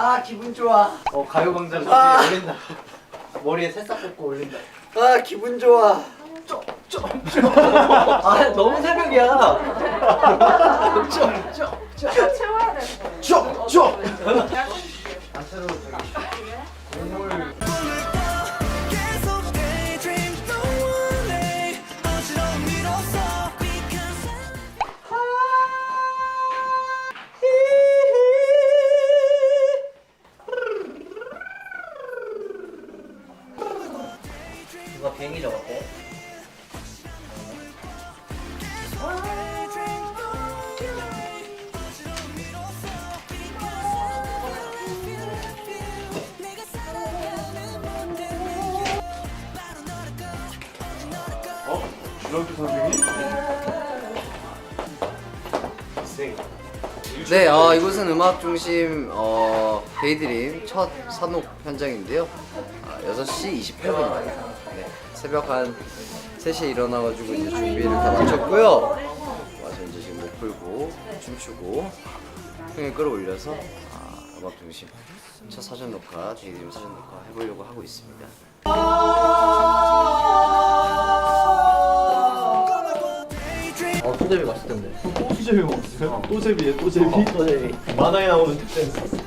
아 기분 좋아. 어 가요광장 아. 거기에 올린다 머리에 새싹 꽂고 올린다 아 기분 좋아. 아 너무 새벽이야 채워야 돼. 쪼쪼. 단체로 저기 누가 비행기 거 어? 주렁기 선생님? 네, 어, 이곳은 음악 중심 어, 데이드림 첫 산옥 현장인데요. 아, 6시 28분 네, 새벽 한 3시에 일어나가지고 이제 준비를 다 마쳤고요. 와서 이제 지금 목 풀고 춤추고 흥을 끌어올려서 아, 음악 중심 첫 사전 녹화, 데이드림 사전 녹화 해보려고 하고 있습니다. 어 수제비 맛있던데. 또 수제비 먹었어요? 또 제비에 또 제비? 또 제비 만화에 나오는 특댄스